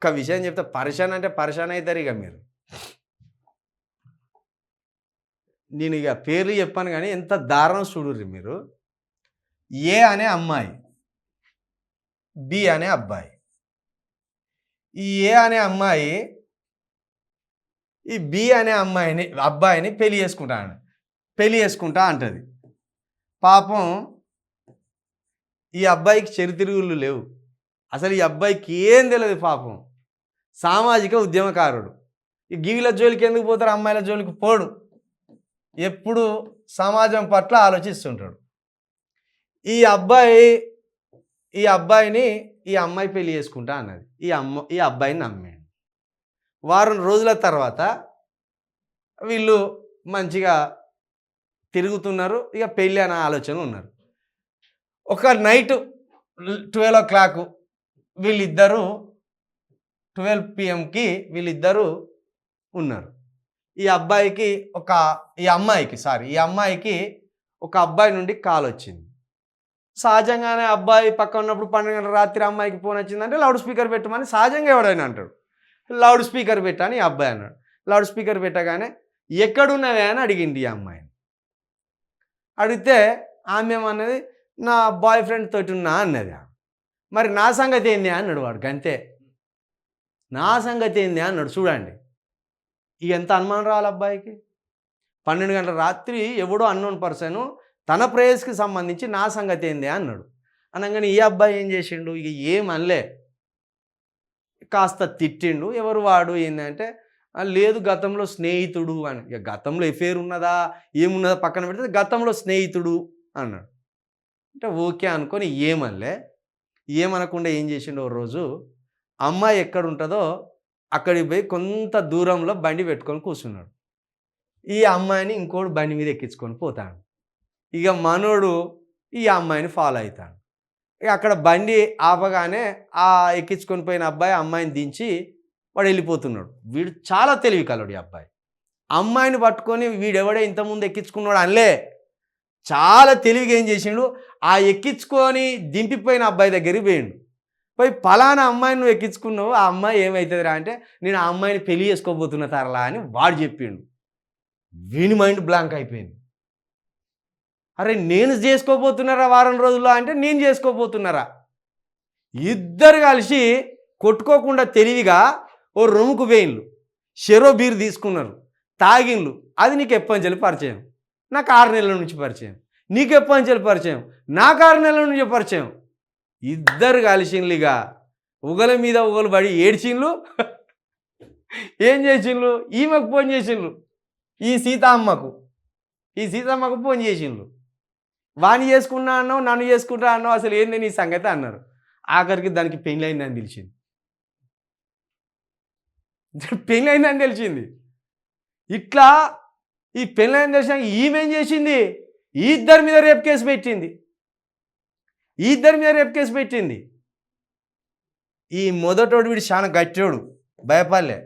ఒక్క విషయం చెప్తే. పరిశాన్ అంటే పరిశాన్ అవుతారు ఇక మీరు. నేను ఇక పేర్లు చెప్పాను కానీ ఎంత దారుణం చూడుర్రి మీరు. ఏ అనే అమ్మాయి బి అనే అబ్బాయి. ఈ ఏ అనే అమ్మాయి ఈ బి అనే అమ్మాయిని అబ్బాయిని పెళ్ళి చేసుకుంటా పెళ్ళి చేసుకుంటా అంటది. పాపం ఈ అబ్బాయికి చరిత్రగుళ్ళు లేవు. అసలు ఈ అబ్బాయికి ఏం తెలియదు పాపం. సామాజిక ఉద్యమకారుడు. ఈ గీవిల జోలికి ఎందుకు పోతారు? అమ్మాయిల జోలికి పోడు. ఎప్పుడు సమాజం పట్ల ఆలోచిస్తుంటాడు. ఈ అబ్బాయి ఈ అబ్బాయిని ఈ అమ్మాయి పెళ్ళి చేసుకుంటా అన్నది. ఈ అమ్మ ఈ అబ్బాయిని నమ్మాడు. వారం రోజుల తర్వాత వీళ్ళు మంచిగా తిరుగుతున్నారు. ఇక పెళ్ళి అనే ఆలోచన ఉన్నారు. ఒక నైట్ ట్వెల్వ్ ఓ క్లాక్ వీళ్ళిద్దరూ ట్వెల్వ్ పిఎంకి వీళ్ళిద్దరూ ఉన్నారు. ఈ అబ్బాయికి ఒక ఈ అమ్మాయికి సారీ ఈ అమ్మాయికి ఒక అబ్బాయి నుండి కాల్ వచ్చింది. సహజంగానే అబ్బాయి పక్క ఉన్నప్పుడు పన్నెండు గంటల రాత్రి అమ్మాయికి ఫోన్ వచ్చిందంటే లౌడ్ స్పీకర్ పెట్టమని సహజంగా ఎవడైనా అంటాడు. లౌడ్ స్పీకర్ పెట్టని ఈ అబ్బాయి అన్నాడు. లౌడ్ స్పీకర్ పెట్టగానే ఎక్కడున్నవే అని అడిగింది ఈ అమ్మాయిని. అడిగితే ఆమె ఏమన్నది నా బాయ్ ఫ్రెండ్ తోటి ఉన్నా అన్నది మరి నా సంగతి ఏంది అన్నాడు వాడు అంతే నా సంగతి ఏంది అన్నాడు. చూడండి. ఇక ఎంత అనుమానం రావాలి అబ్బాయికి? పన్నెండు గంటల రాత్రి ఎవడో అన్నోన్ పర్సన్ తన ప్రేయస్కి సంబంధించి నా సంగతి ఏంది అన్నాడు. అనగానే ఈ అబ్బాయి ఏం చేసిండు? ఇక ఏం అనలే. కాస్త తిట్టిండు. ఎవరు వాడు? ఏంటంటే లేదు గతంలో స్నేహితుడు అని. ఇక గతంలో ఎఫేర్ ఉన్నదా? ఏమున్నదా? పక్కన పెడితే గతంలో స్నేహితుడు అన్నాడు. అంటే ఓకే అనుకొని ఏమనలే. ఏమనకుండా ఏం చేసిండు ఒక రోజు? అమ్మాయి ఎక్కడ ఉంటుందో అక్కడికి పోయి కొంత దూరంలో బండి పెట్టుకొని కూర్చున్నాడు. ఈ అమ్మాయిని ఇంకోడు బండి మీద ఎక్కించుకొని పోతాడు. ఇక మనోడు ఈ అమ్మాయిని ఫాలో అవుతాడు ఇక అక్కడ బండి ఆపగానే ఆ ఎక్కించుకొని పోయిన అబ్బాయి అమ్మాయిని దించి వాడు వెళ్ళిపోతున్నాడు. వీడు చాలా తెలివి కలడు ఈ అబ్బాయి. అమ్మాయిని పట్టుకొని వీడెవడే ఇంతకుముందు ఎక్కించుకున్నాడు అనలే. చాలా తెలివిగా ఏం చేసిండు? ఆ ఎక్కించుకొని దింపిపోయిన అబ్బాయి దగ్గరికి పోయిండు. పోయి పలానా అమ్మాయిని నువ్వు ఎక్కించుకున్నావు ఆ అమ్మాయి ఏమవుతుందిరా అంటే నేను ఆ అమ్మాయిని పెళ్ళి చేసుకోబోతున్నా తరలా అని వాడు చెప్పిండు. వీని మైండ్ బ్లాంక్ అయిపోయింది. అరే నేను చేసుకోబోతున్నారా వారం రోజుల్లో అంటే నేను చేసుకోబోతున్నారా? ఇద్దరు కలిసి కొట్టుకోకుండా తెలివిగా ఓ రొమ్ముకు వేయిండ్లు. షెరో బీర్ తీసుకున్నారు తాగిండ్లు. అది నీకు ఎప్పంచెలు పరిచయం. నాకు ఆరు నెలల నుంచి పరిచయం. నీకు ఎప్పంచెలు పరిచయం. నాకు ఆరు నెలల నుంచి పరిచయం. ఇద్దరు కలిసిండ్లు ఇక ఉగల మీద ఉగలు పడి ఏడ్చిండ్లు ఏం చేసిండ్లు ఈమెకు ఫోన్ చేసిండ్లు ఈ సీతమ్మకు. ఈ సీతమ్మకు ఫోన్ చేసిండ్లు వాణ్ణి చేసుకున్నా అన్నావు నన్ను చేసుకుంటా అన్నావు అసలు ఏంది నీ సంగతి అన్నారు. ఆఖరికి దానికి పెళ్ళయిందని తెలిసింది. పెళ్ళయిందని తెలిసింది. ఇట్లా ఈ పెళ్ళైన తెలిసిన ఈమెం చేసింది? ఈ ఇద్దరి మీద రేప్ కేసు పెట్టింది. ఈ ఇద్దరి మీద రేపు కేసు పెట్టింది. ఈ మొదటోడు వీడు చాలా గట్టోడు భయపడలే.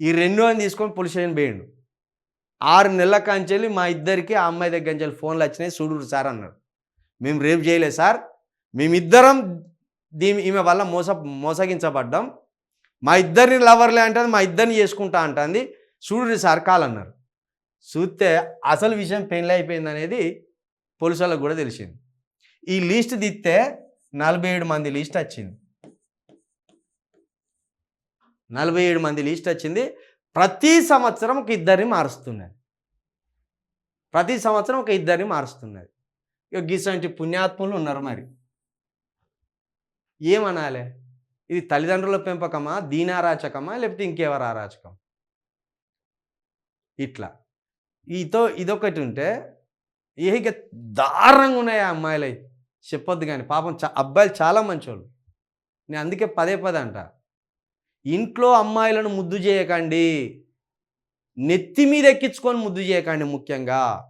ఈ రెండు అని తీసుకొని పోలీస్ స్టేషన్ పోయిండు. ఆరు నెలల కాంచెల్లి మా ఇద్దరికి ఆ అమ్మాయి దగ్గర నుంచి ఫోన్లు వచ్చినాయి చూడు సార్ అన్నాడు. మేము రేపు చేయలేదు సార్ మేమిద్దరం దీని ఈమె వల్ల మోస మోసగించబడ్డాం. మా ఇద్దరిని లవర్లే అంటుంది మా ఇద్దరిని చేసుకుంటా అంటుంది. చూడు సార్ కాలన్నారు చూస్తే అసలు విషయం పెళ్ళి అయిపోయింది అనేది పోలీసు వాళ్ళకు కూడా తెలిసింది. ఈ లిస్ట్ దిస్తే నలభై ఏడు మంది లిస్ట్ వచ్చింది. నలభై ఏడు మంది లిస్ట్ వచ్చింది. ప్రతి సంవత్సరం ఒక ఇద్దరిని మారుస్తున్నది. ప్రతి సంవత్సరం ఒక ఇద్దరిని మారుస్తున్నది. ఇక గీసంటి పుణ్యాత్ములు ఉన్నారు మరి. ఏమనాలి? ఇది తల్లిదండ్రుల పెంపకమా దీనారాచకమా లేకపోతే ఇంకెవరు అరాచకం ఇట్లా. ఈతో ఇదొకటి ఉంటే ఇక దారుణంగా ఉన్నాయి ఆ అమ్మాయిలు అయితే చెప్పొద్దు కానీ పాపం చా అబ్బాయిలు చాలా మంచోళ్ళు. నేను అందుకే పదే పదే అంట. ఇంట్లో అమ్మాయిలను ముద్దు చేయకండి. నెత్తి మీద ఎక్కించుకొని ముద్దు చేయకండి ముఖ్యంగా.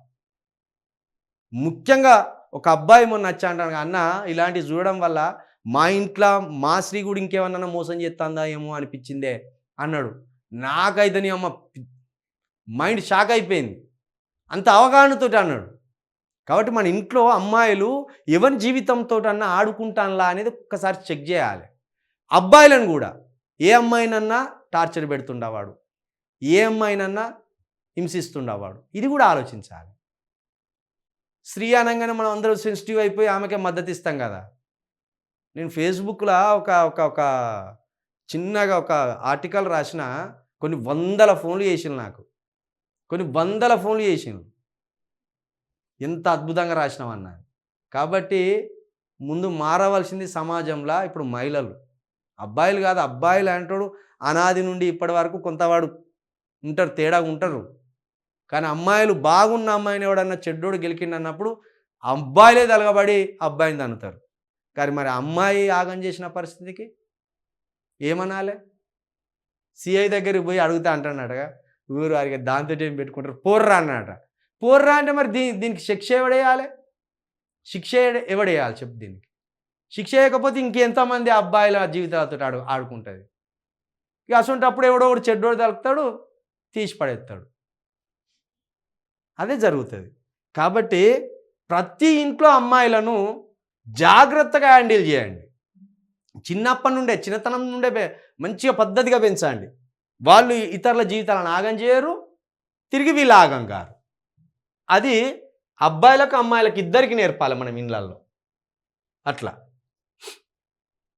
ముఖ్యంగా ఒక అబ్బాయి మొన్న వచ్చా అంటాను అన్న ఇలాంటివి చూడడం వల్ల మా ఇంట్లో మా శ్రీ కూడా ఇంకేమన్నా మోసం చేస్తుందా ఏమో అనిపించిందే? అన్నాడు. నాకైతే నీ అమ్మ మైండ్ షాక్ అయిపోయింది. అంత అవగాహనతోటి అన్నాడు. కాబట్టి మన ఇంట్లో అమ్మాయిలు ఎవరి జీవితంతో అన్నా ఆడుకుంటానులా అనేది ఒక్కసారి చెక్ చేయాలి. అబ్బాయిలను కూడా. ఏ అమ్మాయినన్నా టార్చర్ పెడుతుండేవాడు. ఏ అమ్మాయినన్నా హింసిస్తుండేవాడు. ఇది కూడా ఆలోచించాలి. స్త్రీ అనగానే మనం అందరూ సెన్సిటివ్ అయిపోయి ఆమెకే మద్దతు ఇస్తాం కదా. నేను ఫేస్బుక్లో ఒక ఒక ఒక చిన్నగా ఒక ఆర్టికల్ రాసిన కొన్ని వందల ఫోన్లు చేసిండు నాకు. కొన్ని వందల ఫోన్లు చేసిండు ఎంత అద్భుతంగా రాసినామన్నా కాబట్టి ముందు మారవలసింది సమాజంలో ఇప్పుడు మహిళలు. అబ్బాయిలు కాదు అబ్బాయిలు అంటాడు అనాది నుండి ఇప్పటి వరకు కొంతవాడు ఉంటారు తేడా ఉంటారు. కానీ అమ్మాయిలు బాగున్న అమ్మాయిని ఎవడన్నా చెడ్డోడు గెలికిండన్నప్పుడు అబ్బాయిలే తలగబడి అబ్బాయిని తన్నుతారు. కానీ మరి అమ్మాయి ఆగం చేసిన పరిస్థితికి ఏమనాలే? సిఐ దగ్గరికి పోయి అడుగుతా అంటున్నాడుగా ఊరు వారికి దాంతో ఏం పెట్టుకుంటారు? పోర్రా అన్నట పోర్రా అంటే మరి దీని దీనికి శిక్ష ఎవడేయాలి? శిక్ష ఎవడేయాలి చెప్పు దీనికి? శిక్ష వేయకపోతే ఇంకెంతమంది అబ్బాయిల జీవితాలతో ఆడు ఆడుకుంటుంది? ఇక అసంటప్పుడు ఎవడో ఒకడు చెడ్డోడు తలుపుతాడు తీసి పడేస్తాడు. అదే జరుగుతుంది. కాబట్టి ప్రతి ఇంట్లో అమ్మాయిలను జాగ్రత్తగా హ్యాండిల్ చేయండి. చిన్నప్పటి నుండే చిన్నతనం నుండే మంచిగా పద్ధతిగా పెంచండి. వాళ్ళు ఇతరుల జీవితాలను ఆగం చేయరు తిరిగి వీళ్ళు ఆగం కారు. అది అబ్బాయిలకు అమ్మాయిలకు ఇద్దరికి నేర్పాలి మనం ఇండ్లల్లో. అట్లా.